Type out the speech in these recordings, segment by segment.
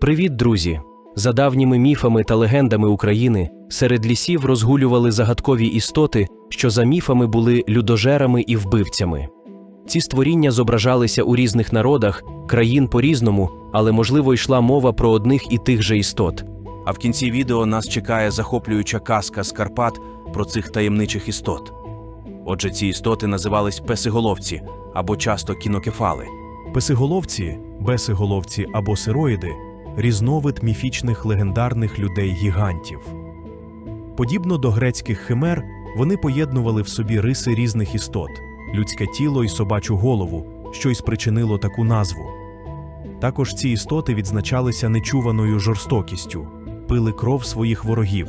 Привіт, друзі! За давніми міфами та легендами України серед лісів розгулювали загадкові істоти, що за міфами були людожерами і вбивцями. Ці створіння зображалися у різних народах, країн по-різному, але можливо йшла мова про одних і тих же істот. А в кінці відео нас чекає захоплююча казка з Карпат про цих таємничих істот. Отже, ці істоти називались песиголовці або часто кінокефали. Песиголовці, бесиголовці або сироїди різновид міфічних легендарних людей-гігантів. Подібно до грецьких химер, вони поєднували в собі риси різних істот людське тіло і собачу голову, що й спричинило таку назву. Також ці істоти відзначалися нечуваною жорстокістю, пили кров своїх ворогів.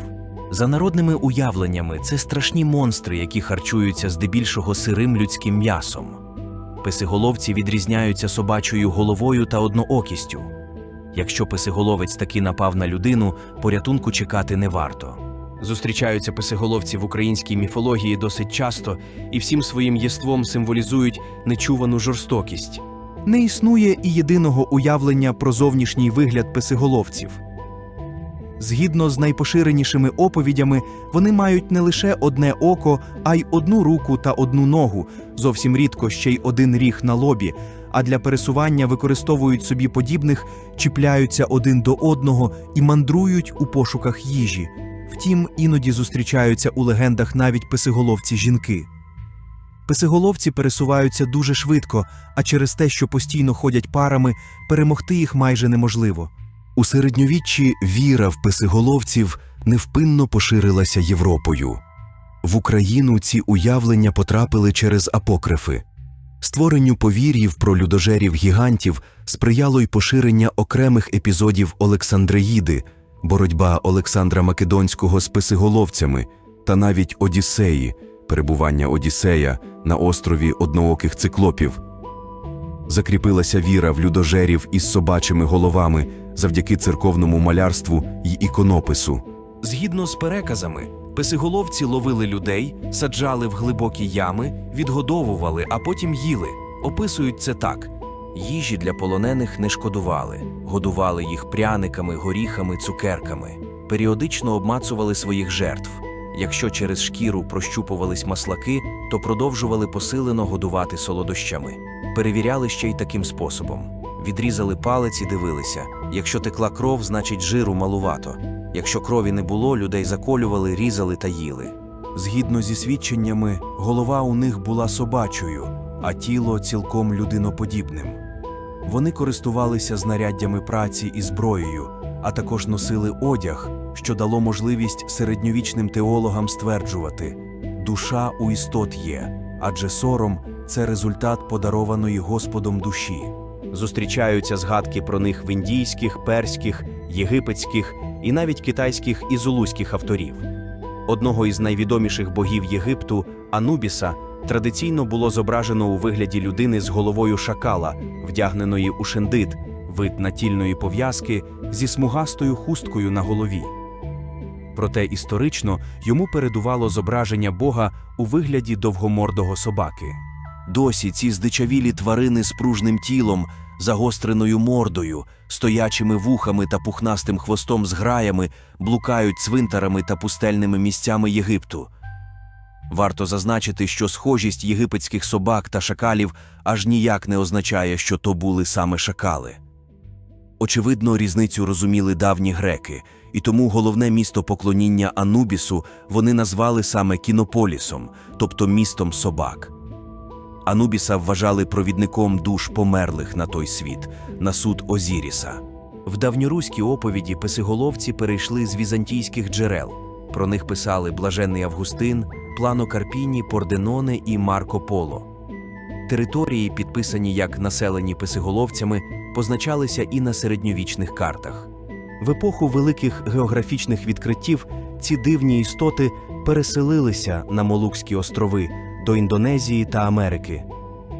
За народними уявленнями, це страшні монстри, які харчуються здебільшого сирим людським м'ясом. Песиголовці відрізняються собачою головою та одноокістю. Якщо песиголовець таки напав на людину, порятунку чекати не варто. Зустрічаються песиголовці в українській міфології досить часто і всім своїм єством символізують нечувану жорстокість. Не існує і єдиного уявлення про зовнішній вигляд песиголовців. Згідно з найпоширенішими оповідями, вони мають не лише одне око, а й одну руку та одну ногу, зовсім рідко ще й один ріг на лобі, а для пересування використовують собі подібних, чіпляються один до одного і мандрують у пошуках їжі. Втім, іноді зустрічаються у легендах навіть песиголовці жінки. Песиголовці пересуваються дуже швидко, а через те, що постійно ходять парами, перемогти їх майже неможливо. У середньовіччі віра в писиголовців невпинно поширилася Європою. В Україну ці уявлення потрапили через апокрифи. Створенню повір'їв про людожерів гігантів сприяло й поширення окремих епізодів Олександреїди, боротьба Олександра Македонського з писиголовцями та навіть Одіссеї, перебування Одіссея на острові однооких циклопів. Закріпилася віра в людожерів із собачими головами завдяки церковному малярству й іконопису. Згідно з переказами, песиголовці ловили людей, саджали в глибокі ями, відгодовували, а потім їли. Описують це так: їжі для полонених не шкодували, годували їх пряниками, горіхами, цукерками, періодично обмацували своїх жертв. Якщо через шкіру прощупувались маслаки, то продовжували посилено годувати солодощами. Перевіряли ще й таким способом: відрізали палець і дивилися. Якщо текла кров, значить жиру малувато. Якщо крові не було, людей заколювали, різали та їли. Згідно зі свідченнями, голова у них була собачою, а тіло цілком людиноподібним. Вони користувалися знаряддями праці і зброєю, а також носили одяг, що дало можливість середньовічним теологам стверджувати: душа у істот є, адже сором це результат подарованої Господом душі. Зустрічаються згадки про них в індійських, перських, єгипетських і навіть китайських і зулузьких авторів. Одного із найвідоміших богів Єгипту, Анубіса, традиційно було зображено у вигляді людини з головою шакала, вдягненої у шендит, вид натільної пов'язки зі смугастою хусткою на голові. Проте історично йому передувало зображення Бога у вигляді довгомордого собаки. Досі ці здичавілі тварини з пружним тілом, загостреною мордою, стоячими вухами та пухнастим хвостом з граями блукають цвинтарами та пустельними місцями Єгипту. Варто зазначити, що схожість єгипетських собак та шакалів аж ніяк не означає, що то були саме шакали. Очевидно, різницю розуміли давні греки, і тому головне місто поклоніння Анубісу вони назвали саме Кінополісом, тобто містом собак. Анубіса вважали провідником душ померлих на той світ, на суд Озіріса. В давньоруській оповіді песиголовці перейшли з візантійських джерел. Про них писали Блаженний Августин, Плано Карпіні, Порденоне і Марко Поло. Території, підписані як населені песиголовцями, позначалися і на середньовічних картах. В епоху великих географічних відкриттів ці дивні істоти переселилися на Молукські острови до Індонезії та Америки.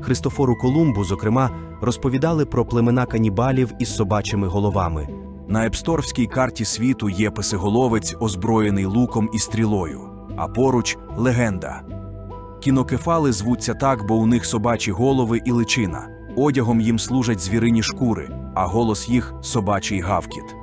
Христофору Колумбу, зокрема, розповідали про племена канібалів із собачими головами. На епсторвській карті світу є песиголовець, озброєний луком і стрілою, а поруч легенда. Кінокефали звуться так, бо у них собачі голови і личина. Одягом їм служать звірині шкури, а голос їх собачий гавкіт.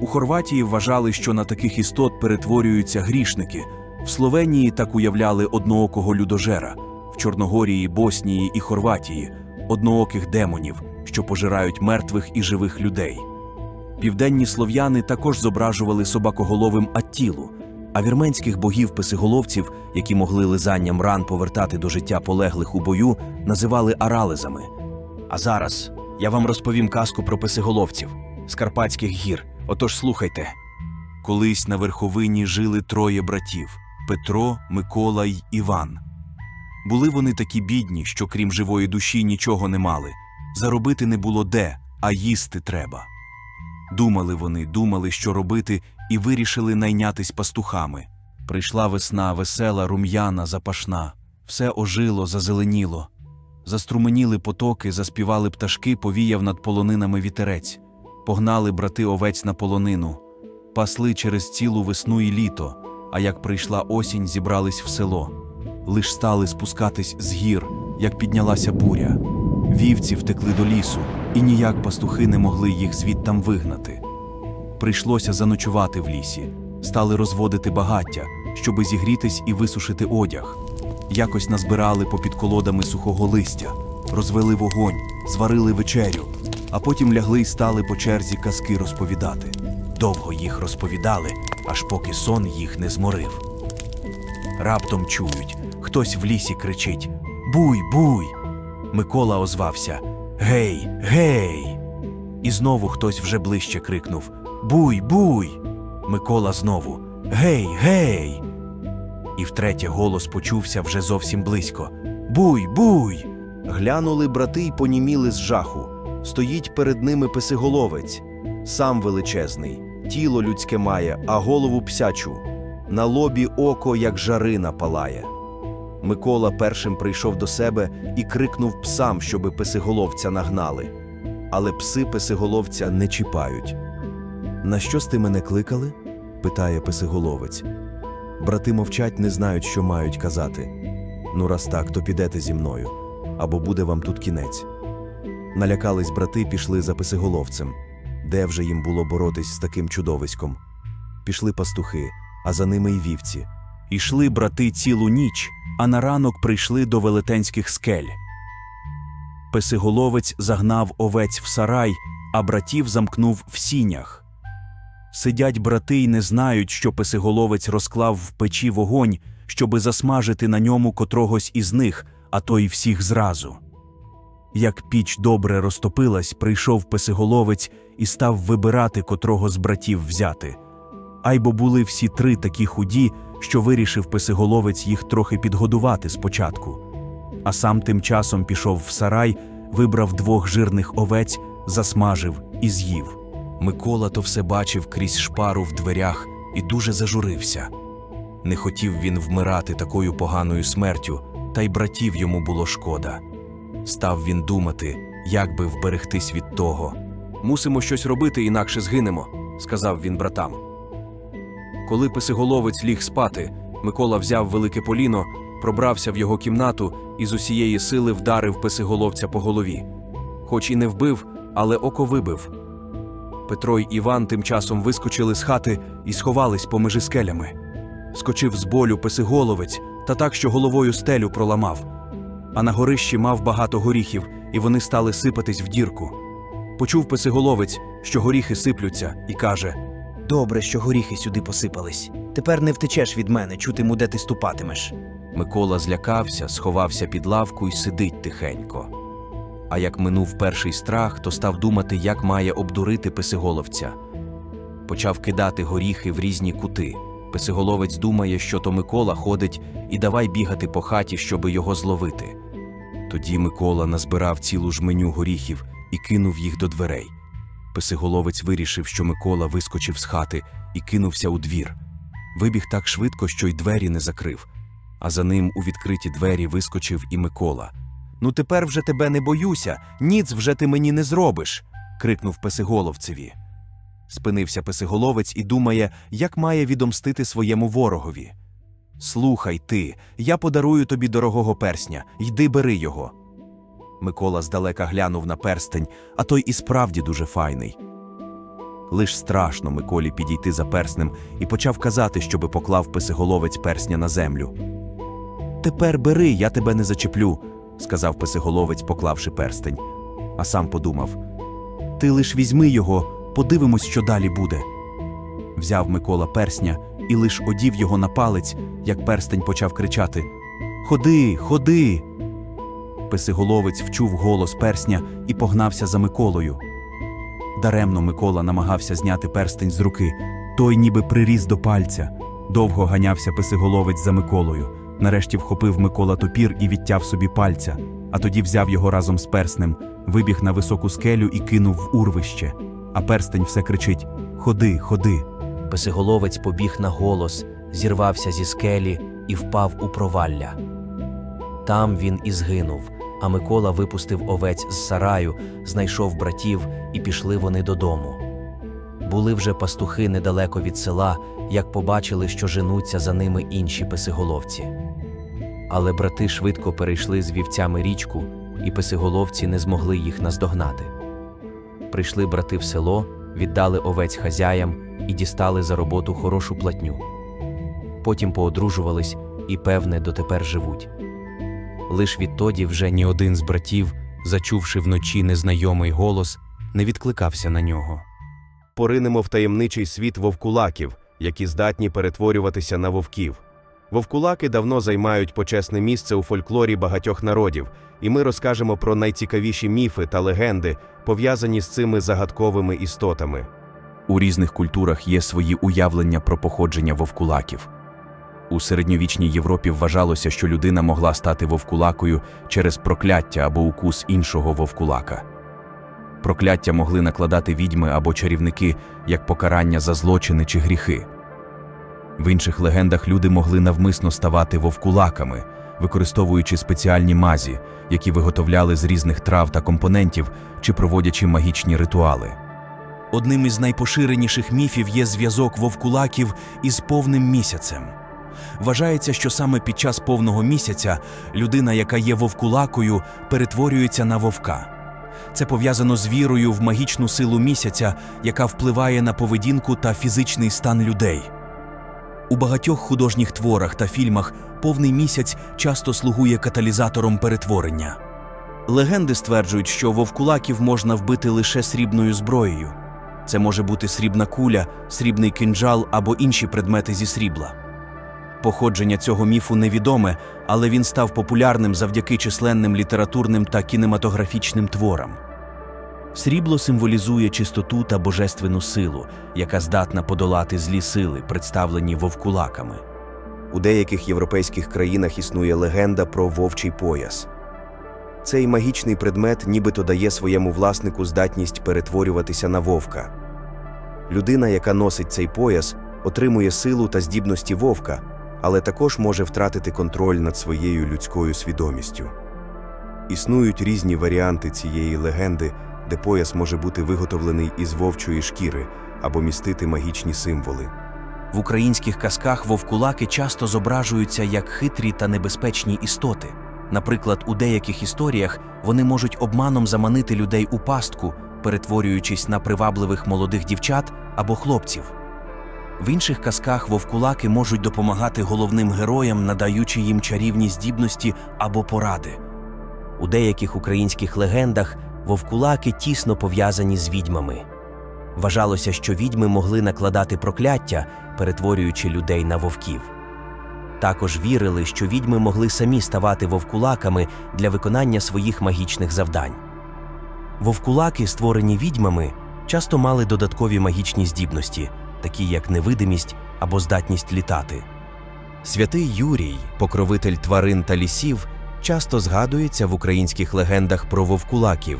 У Хорватії вважали, що на таких істот перетворюються грішники. В Словенії так уявляли одноокого людожера, в Чорногорії, Боснії і Хорватії однооких демонів, що пожирають мертвих і живих людей. Південні слов'яни також зображували собакоголовим Аттілу, а вірменських богів писиголовців, які могли лизанням ран повертати до життя полеглих у бою, називали аралезами. А зараз я вам розповім казку про писиголовців з Карпатських гір. Отож слухайте. Колись на верховині жили троє братів Петро, Микола й Іван. Були вони такі бідні, що крім живої душі нічого не мали. Заробити не було де, а їсти треба. Думали вони, думали, що робити, і вирішили найнятись пастухами. Прийшла весна, весела, рум'яна, запашна. Все ожило, зазеленіло. Заструменіли потоки, заспівали пташки, повіяв над полонинами вітерець. Погнали брати овець на полонину, пасли через цілу весну і літо, а як прийшла осінь, зібрались в село. Лиш стали спускатись з гір, як піднялася буря. Вівці втекли до лісу, і ніяк пастухи не могли їх звідтам вигнати. Прийшлося заночувати в лісі, стали розводити багаття, щоби зігрітись і висушити одяг. Якось назбирали попід колодами сухого листя, розвели вогонь, зварили вечерю, а потім лягли й стали по черзі казки розповідати. Довго їх розповідали, аж поки сон їх не зморив. Раптом чують, хтось в лісі кричить: Буй, буй! Микола озвався: Гей, гей! І знову хтось вже ближче крикнув: Буй, буй! Микола знову: Гей, гей! І втретє голос почувся вже зовсім близько: Буй, буй! Глянули брати й поніміли з жаху. Стоїть перед ними писиголовець, сам величезний, тіло людське має, а голову псячу. На лобі око, як жарина палає. Микола першим прийшов до себе і крикнув псам, щоби писиголовця нагнали. Але пси писиголовця не чіпають. На що сти мене кликали? питає писиголовець. Брати мовчать, не знають, що мають казати. Ну, раз так, то підете зі мною, або буде вам тут кінець. Налякались брати, пішли за писиголовцем. Де вже їм було боротись з таким чудовиськом? Пішли пастухи, а за ними й вівці. Ішли брати цілу ніч, а на ранок прийшли до велетенських скель. Песиголовець загнав овець в сарай, а братів замкнув в сінях. Сидять брати й не знають, що песиголовець розклав в печі вогонь, щоби засмажити на ньому котрогось із них, а то й всіх зразу. Як піч добре розтопилась, прийшов песиголовець і став вибирати, котрого з братів взяти. Айбо були всі три такі худі, що вирішив песиголовець їх трохи підгодувати спочатку. А сам тим часом пішов в сарай, вибрав двох жирних овець, засмажив і з'їв. Микола то все бачив крізь шпару в дверях і дуже зажурився. Не хотів він вмирати такою поганою смертю, та й братів йому було шкода. Став він думати, як би вберегтись від того. Мусимо щось робити, інакше згинемо, сказав він братам. Коли писиголовець ліг спати, Микола взяв велике поліно, пробрався в його кімнату і з усієї сили вдарив писиголовця по голові. Хоч і не вбив, але око вибив. Петро й Іван тим часом вискочили з хати і сховались поміж скелями. Скочив з болю писиголовець та так, що головою стелю проламав. А на горищі мав багато горіхів, і вони стали сипатись в дірку. Почув писиголовець, що горіхи сиплються, і каже: Добре, що горіхи сюди посипались. Тепер не втечеш від мене, чутиму, де ти ступатимеш. Микола злякався, сховався під лавку і сидить тихенько. А як минув перший страх, то став думати, як має обдурити писиголовця. Почав кидати горіхи в різні кути. Писиголовець думає, що то Микола ходить і давай бігати по хаті, щоби його зловити. Тоді Микола назбирав цілу жменю горіхів і кинув їх до дверей. Писиголовець вирішив, що Микола вискочив з хати і кинувся у двір. Вибіг так швидко, що й двері не закрив, а за ним у відкриті двері вискочив і Микола. Ну тепер вже тебе не боюся, ніц вже ти мені не зробиш. крикнув песиголовцеві. Спинився песиголовець і думає, як має відомстити своєму ворогові. Слухай ти, я подарую тобі дорогого персня, йди бери його. Микола здалека глянув на перстень, а той і справді дуже файний. Лиш страшно Миколі підійти за перснем і почав казати, щоби поклав писиголовець персня на землю. Тепер бери, я тебе не зачеплю, сказав писиголовець, поклавши перстень. А сам подумав: Ти лиш візьми його, подивимось, що далі буде. Взяв Микола персня і лиш одів його на палець, як перстень почав кричати: Ходи, ходи. Писиголовець вчув голос персня і погнався за Миколою. Даремно Микола намагався зняти перстень з руки. Той ніби приріс до пальця. Довго ганявся писиголовець за Миколою. Нарешті вхопив Микола топір і відтяв собі пальця, а тоді взяв його разом з перснем, вибіг на високу скелю і кинув в урвище. А перстень все кричить: Ходи, ходи. Писиголовець побіг на голос, зірвався зі скелі і впав у провалля. Там він і згинув, а Микола випустив овець з сараю, знайшов братів, і пішли вони додому. Були вже пастухи недалеко від села, як побачили, що женуться за ними інші писиголовці. Але брати швидко перейшли з вівцями річку, і писиголовці не змогли їх наздогнати. Прийшли брати в село, віддали овець хазяям і дістали за роботу хорошу платню. Потім поодружувались і, певне, дотепер живуть. Лиш відтоді вже ні один з братів, зачувши вночі незнайомий голос, не відкликався на нього. Поринемо в таємничий світ вовкулаків, які здатні перетворюватися на вовків. Вовкулаки давно займають почесне місце у фольклорі багатьох народів, і ми розкажемо про найцікавіші міфи та легенди, пов'язані з цими загадковими істотами. У різних культурах є свої уявлення про походження вовкулаків. У середньовічній Європі вважалося, що людина могла стати вовкулакою через прокляття або укус іншого вовкулака. Прокляття могли накладати відьми або чарівники як покарання за злочини чи гріхи. В інших легендах люди могли навмисно ставати вовкулаками, використовуючи спеціальні мазі, які виготовляли з різних трав та компонентів чи проводячи магічні ритуали. Одним із найпоширеніших міфів є зв'язок вовкулаків із повним місяцем. Вважається, що саме під час повного місяця людина, яка є вовкулакою, перетворюється на вовка. Це пов'язано з вірою в магічну силу місяця, яка впливає на поведінку та фізичний стан людей. У багатьох художніх творах та фільмах повний місяць часто слугує каталізатором перетворення. Легенди стверджують, що вовкулаків можна вбити лише срібною зброєю. Це може бути срібна куля, срібний кинджал або інші предмети зі срібла. Походження цього міфу невідоме, але він став популярним завдяки численним літературним та кінематографічним творам. Срібло символізує чистоту та божественну силу, яка здатна подолати злі сили, представлені вовкулаками. У деяких європейських країнах існує легенда про вовчий пояс. Цей магічний предмет нібито дає своєму власнику здатність перетворюватися на вовка. Людина, яка носить цей пояс, отримує силу та здібності вовка, але також може втратити контроль над своєю людською свідомістю. Існують різні варіанти цієї легенди, де пояс може бути виготовлений із вовчої шкіри або містити магічні символи. В українських казках вовкулаки часто зображуються як хитрі та небезпечні істоти. Наприклад, у деяких історіях вони можуть обманом заманити людей у пастку, перетворюючись на привабливих молодих дівчат або хлопців. В інших казках вовкулаки можуть допомагати головним героям, надаючи їм чарівні здібності або поради. У деяких українських легендах вовкулаки тісно пов'язані з відьмами. Вважалося, що відьми могли накладати прокляття, перетворюючи людей на вовків. Також вірили, що відьми могли самі ставати вовкулаками для виконання своїх магічних завдань. Вовкулаки, створені відьмами, часто мали додаткові магічні здібності, такі як невидимість або здатність літати. Святий Юрій, покровитель тварин та лісів, часто згадується в українських легендах про вовкулаків.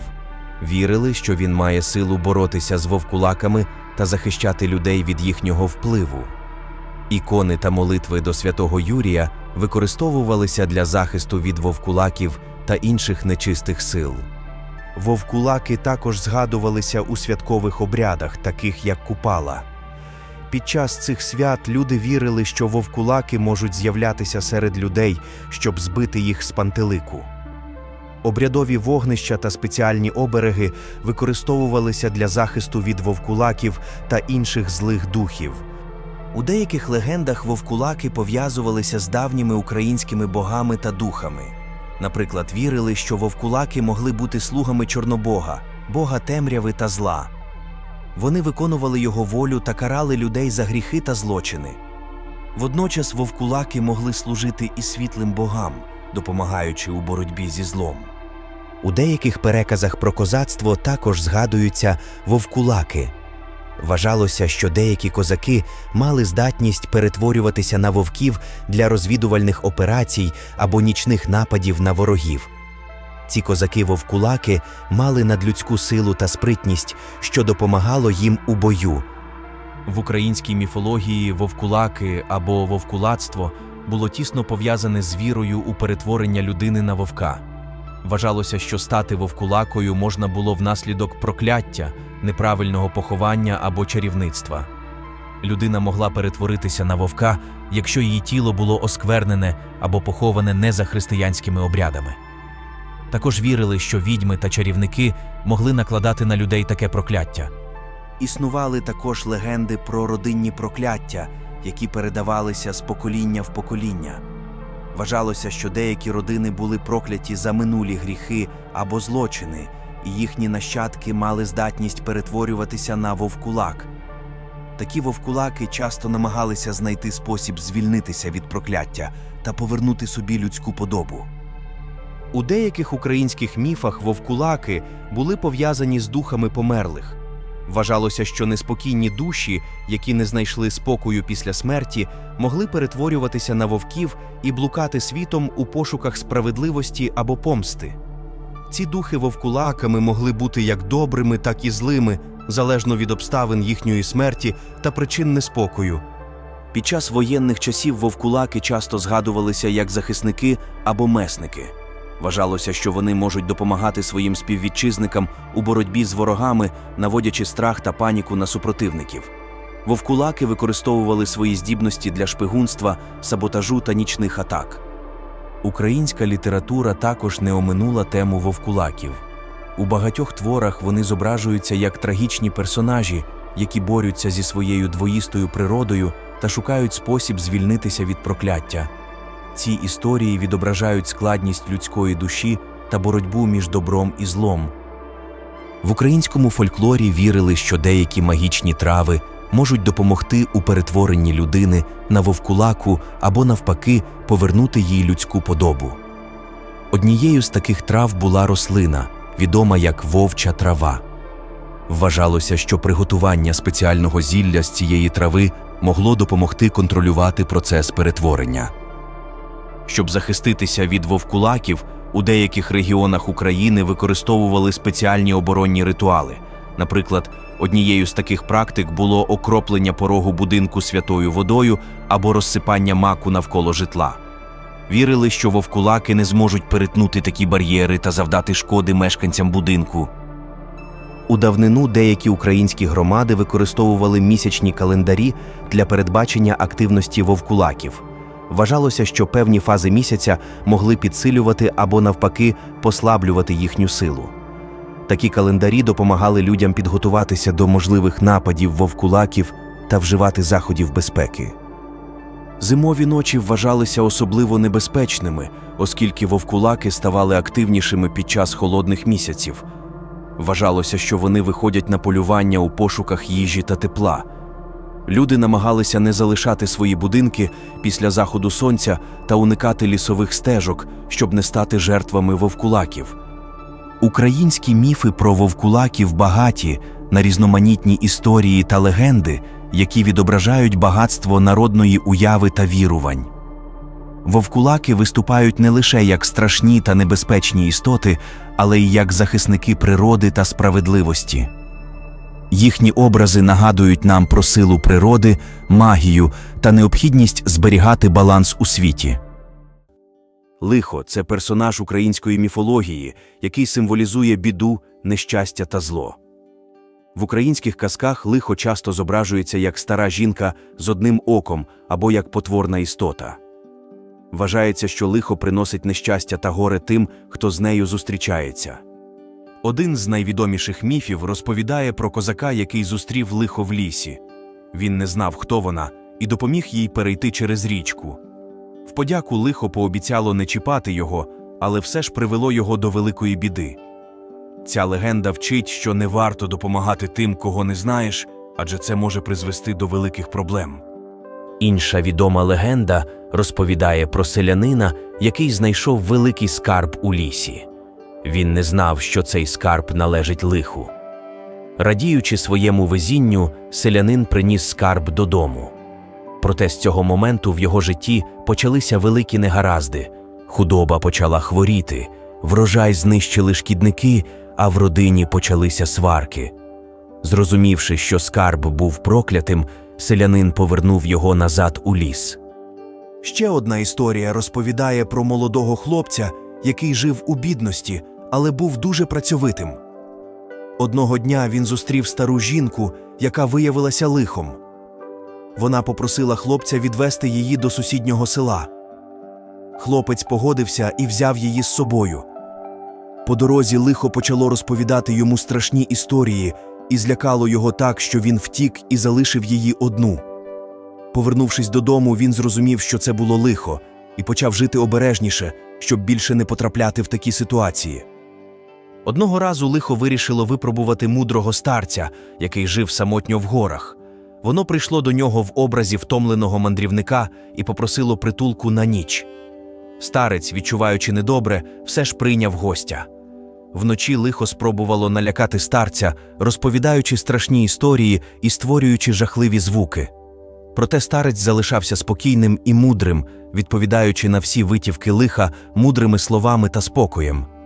Вірили, що він має силу боротися з вовкулаками та захищати людей від їхнього впливу. Ікони та молитви до святого Юрія використовувалися для захисту від вовкулаків та інших нечистих сил. Вовкулаки також згадувалися у святкових обрядах, таких як Купала. Під час цих свят люди вірили, що вовкулаки можуть з'являтися серед людей, щоб збити їх з пантелику. Обрядові вогнища та спеціальні обереги використовувалися для захисту від вовкулаків та інших злих духів. У деяких легендах вовкулаки пов'язувалися з давніми українськими богами та духами. Наприклад, вірили, що вовкулаки могли бути слугами Чорнобога, бога темряви та зла. Вони виконували його волю та карали людей за гріхи та злочини. Водночас вовкулаки могли служити і світлим богам, допомагаючи у боротьбі зі злом. У деяких переказах про козацтво також згадуються вовкулаки. Вважалося, що деякі козаки мали здатність перетворюватися на вовків для розвідувальних операцій або нічних нападів на ворогів. Ці козаки-вовкулаки мали надлюдську силу та спритність, що допомагало їм у бою. В українській міфології вовкулаки або вовкулацтво було тісно пов'язане з вірою у перетворення людини на вовка. Вважалося, що стати вовкулакою можна було внаслідок прокляття, неправильного поховання або чарівництва. Людина могла перетворитися на вовка, якщо її тіло було осквернене або поховане не за християнськими обрядами. Також вірили, що відьми та чарівники могли накладати на людей таке прокляття. Існували також легенди про родинні прокляття, які передавалися з покоління в покоління. Вважалося, що деякі родини були прокляті за минулі гріхи або злочини, і їхні нащадки мали здатність перетворюватися на вовкулак. Такі вовкулаки часто намагалися знайти спосіб звільнитися від прокляття та повернути собі людську подобу. У деяких українських міфах вовкулаки були пов'язані з духами померлих. Вважалося, що неспокійні душі, які не знайшли спокою після смерті, могли перетворюватися на вовків і блукати світом у пошуках справедливості або помсти. Ці духи вовкулаками могли бути як добрими, так і злими, залежно від обставин їхньої смерті та причин неспокою. Під час воєнних часів вовкулаки часто згадувалися як захисники або месники. Вважалося, що вони можуть допомагати своїм співвітчизникам у боротьбі з ворогами, наводячи страх та паніку на супротивників. Вовкулаки використовували свої здібності для шпигунства, саботажу та нічних атак. Українська література також не оминула тему вовкулаків. У багатьох творах вони зображуються як трагічні персонажі, які борються зі своєю двоїстою природою та шукають спосіб звільнитися від прокляття. Ці історії відображають складність людської душі та боротьбу між добром і злом. В українському фольклорі вірили, що деякі магічні трави можуть допомогти у перетворенні людини на вовкулаку або, навпаки, повернути їй людську подобу. Однією з таких трав була рослина, відома як вовча трава. Вважалося, що приготування спеціального зілля з цієї трави могло допомогти контролювати процес перетворення. Щоб захиститися від вовкулаків, у деяких регіонах України використовували спеціальні оборонні ритуали. Наприклад, однією з таких практик було окроплення порогу будинку святою водою або розсипання маку навколо житла. Вірили, що вовкулаки не зможуть перетнути такі бар'єри та завдати шкоди мешканцям будинку. У давнину деякі українські громади використовували місячні календарі для передбачення активності вовкулаків. Вважалося, що певні фази місяця могли підсилювати або навпаки послаблювати їхню силу. Такі календарі допомагали людям підготуватися до можливих нападів вовкулаків та вживати заходів безпеки. Зимові ночі вважалися особливо небезпечними, оскільки вовкулаки ставали активнішими під час холодних місяців. Вважалося, що вони виходять на полювання у пошуках їжі та тепла. Люди намагалися не залишати свої будинки після заходу сонця та уникати лісових стежок, щоб не стати жертвами вовкулаків. Українські міфи про вовкулаків багаті на різноманітні історії та легенди, які відображають багатство народної уяви та вірувань. Вовкулаки виступають не лише як страшні та небезпечні істоти, але й як захисники природи та справедливості. Їхні образи нагадують нам про силу природи, магію та необхідність зберігати баланс у світі. Лихо це персонаж української міфології, який символізує біду, нещастя та зло. В українських казках лихо часто зображується як стара жінка з одним оком або як потворна істота. Вважається, що лихо приносить нещастя та горе тим, хто з нею зустрічається. Один з найвідоміших міфів розповідає про козака, який зустрів лихо в лісі. Він не знав, хто вона, і допоміг їй перейти через річку. В подяку лихо пообіцяло не чіпати його, але все ж привело його до великої біди. Ця легенда вчить, що не варто допомагати тим, кого не знаєш, адже це може призвести до великих проблем. Інша відома легенда розповідає про селянина, який знайшов великий скарб у лісі. Він не знав, що цей скарб належить лиху. Радіючи своєму везінню, селянин приніс скарб додому. Проте з цього моменту в його житті почалися великі негаразди. Худоба почала хворіти, врожай знищили шкідники, а в родині почалися сварки. Зрозумівши, що скарб був проклятим, селянин повернув його назад у ліс. Ще одна історія розповідає про молодого хлопця, який жив у бідності, але був дуже працьовитим. Одного дня він зустрів стару жінку, яка виявилася лихом. Вона попросила хлопця відвести її до сусіднього села. Хлопець погодився і взяв її з собою. По дорозі лихо почало розповідати йому страшні історії і злякало його так, що він втік і залишив її одну. Повернувшись додому, він зрозумів, що це було лихо, і почав жити обережніше, щоб більше не потрапляти в такі ситуації. Одного разу лихо вирішило випробувати мудрого старця, який жив самотньо в горах. Воно прийшло до нього в образі втомленого мандрівника і попросило притулку на ніч. Старець, відчуваючи недобре, все ж прийняв гостя. Вночі лихо спробувало налякати старця, розповідаючи страшні історії і створюючи жахливі звуки. Проте старець залишався спокійним і мудрим, відповідаючи на всі витівки лиха мудрими словами та спокоєм.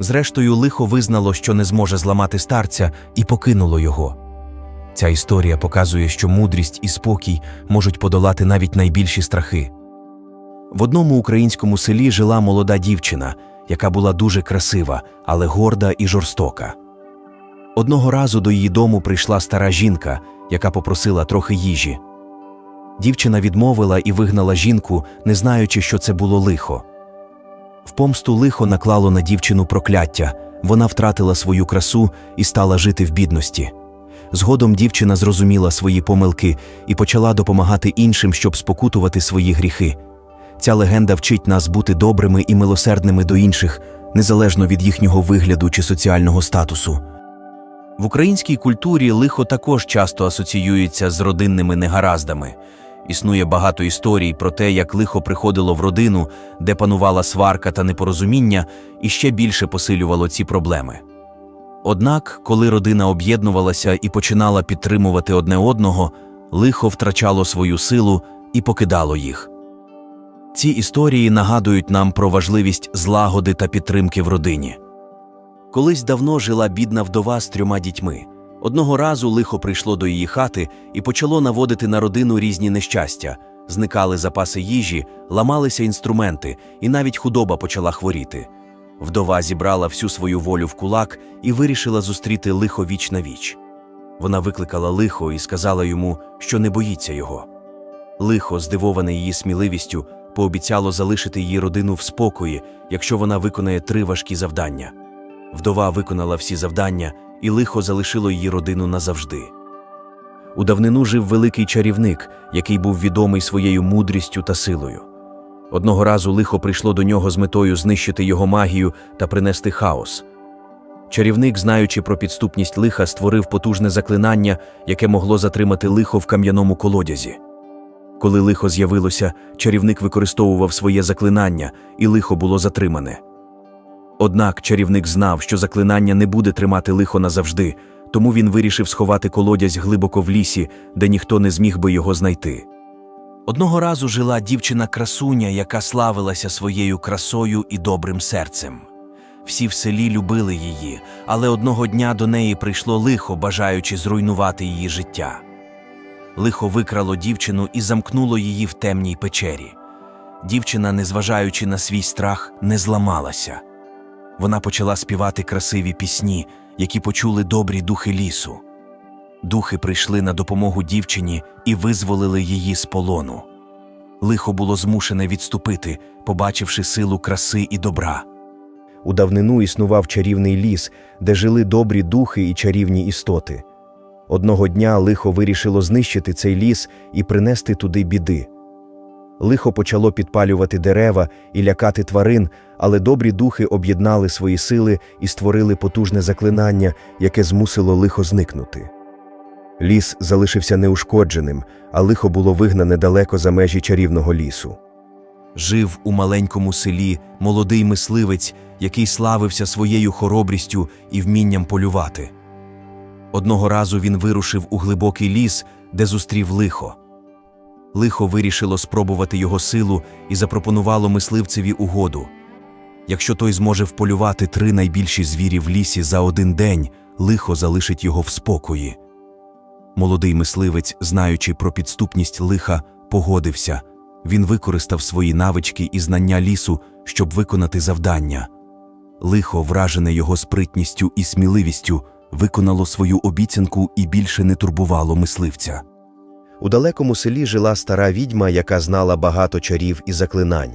Зрештою, лихо визнало, що не зможе зламати старця, і покинуло його. Ця історія показує, що мудрість і спокій можуть подолати навіть найбільші страхи. В одному українському селі жила молода дівчина, яка була дуже красива, але горда і жорстока. Одного разу до її дому прийшла стара жінка, яка попросила трохи їжі. Дівчина відмовила і вигнала жінку, не знаючи, що це було лихо. В помсту лихо наклало на дівчину прокляття, вона втратила свою красу і стала жити в бідності. Згодом дівчина зрозуміла свої помилки і почала допомагати іншим, щоб спокутувати свої гріхи. Ця легенда вчить нас бути добрими і милосердними до інших, незалежно від їхнього вигляду чи соціального статусу. В українській культурі лихо також часто асоціюється з родинними негараздами. Існує багато історій про те, як лихо приходило в родину, де панувала сварка та непорозуміння, і ще більше посилювало ці проблеми. Однак, коли родина об'єднувалася і починала підтримувати одне одного, лихо втрачало свою силу і покидало їх. Ці історії нагадують нам про важливість злагоди та підтримки в родині. Колись давно жила бідна вдова з трьома дітьми. Одного разу лихо прийшло до її хати і почало наводити на родину різні нещастя. Зникали запаси їжі, ламалися інструменти, і навіть худоба почала хворіти. Вдова зібрала всю свою волю в кулак і вирішила зустріти лихо віч на віч. Вона викликала лихо і сказала йому, що не боїться його. Лихо, здивоване її сміливістю, пообіцяло залишити її родину в спокої, якщо вона виконає три важкі завдання. Вдова виконала всі завдання, і лихо залишило її родину назавжди. У давнину жив великий чарівник, який був відомий своєю мудрістю та силою. Одного разу лихо прийшло до нього з метою знищити його магію та принести хаос. Чарівник, знаючи про підступність лиха, створив потужне заклинання, яке могло затримати лихо в кам'яному колодязі. Коли лихо з'явилося, чарівник використовував своє заклинання, і лихо було затримане. Однак чарівник знав, що заклинання не буде тримати лихо назавжди, тому він вирішив сховати колодязь глибоко в лісі, де ніхто не зміг би його знайти. Одного разу жила дівчина красуня, яка славилася своєю красою і добрим серцем. Всі в селі любили її, але одного дня до неї прийшло лихо, бажаючи зруйнувати її життя. Лихо викрало дівчину і замкнуло її в темній печері. Дівчина, незважаючи на свій страх, не зламалася. Вона почала співати красиві пісні, які почули добрі духи лісу. Духи прийшли на допомогу дівчині і визволили її з полону. Лихо було змушене відступити, побачивши силу краси і добра. У давнину існував чарівний ліс, де жили добрі духи і чарівні істоти. Одного дня лихо вирішило знищити цей ліс і принести туди біди. Лихо почало підпалювати дерева і лякати тварин, але добрі духи об'єднали свої сили і створили потужне заклинання, яке змусило лихо зникнути. Ліс залишився неушкодженим, а лихо було вигнане далеко за межі чарівного лісу. Жив у маленькому селі молодий мисливець, який славився своєю хоробрістю і вмінням полювати. Одного разу він вирушив у глибокий ліс, де зустрів лихо. Лихо вирішило спробувати його силу і запропонувало мисливцеві угоду. Якщо той зможе вполювати три найбільші звірі в лісі за один день, лихо залишить його в спокої. Молодий мисливець, знаючи про підступність лиха, погодився. Він використав свої навички і знання лісу, щоб виконати завдання. Лихо, вражене його спритністю і сміливістю, виконало свою обіцянку і більше не турбувало мисливця. У далекому селі жила стара відьма, яка знала багато чарів і заклинань.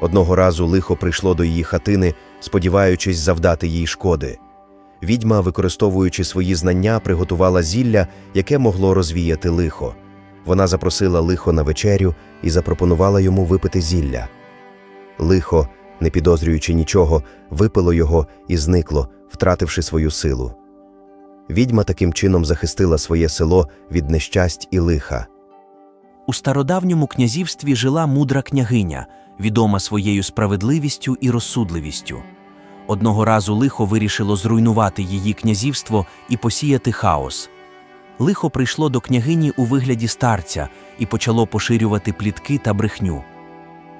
Одного разу лихо прийшло до її хатини, сподіваючись завдати їй шкоди. Відьма, використовуючи свої знання, приготувала зілля, яке могло розвіяти лихо. Вона запросила лихо на вечерю і запропонувала йому випити зілля. Лихо, не підозрюючи нічого, випило його і зникло, втративши свою силу. Відьма таким чином захистила своє село від нещасть і лиха. У стародавньому князівстві жила мудра княгиня, відома своєю справедливістю і розсудливістю. Одного разу лихо вирішило зруйнувати її князівство і посіяти хаос. Лихо прийшло до княгині у вигляді старця і почало поширювати плітки та брехню.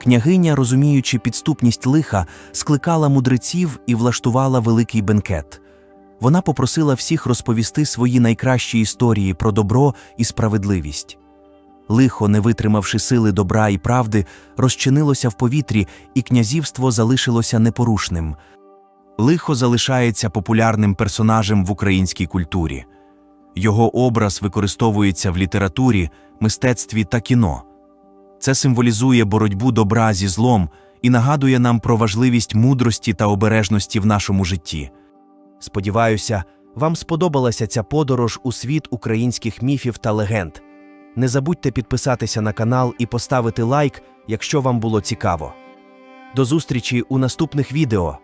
Княгиня, розуміючи підступність лиха, скликала мудреців і влаштувала великий бенкет. Вона попросила всіх розповісти свої найкращі історії про добро і справедливість. Лихо, не витримавши сили добра і правди, розчинилося в повітрі, і князівство залишилося непорушним. Лихо залишається популярним персонажем в українській культурі. Його образ використовується в літературі, мистецтві та кіно. Це символізує боротьбу добра зі злом і нагадує нам про важливість мудрості та обережності в нашому житті. Сподіваюся, вам сподобалася ця подорож у світ українських міфів та легенд. Не забудьте підписатися на канал і поставити лайк, якщо вам було цікаво. До зустрічі у наступних відео.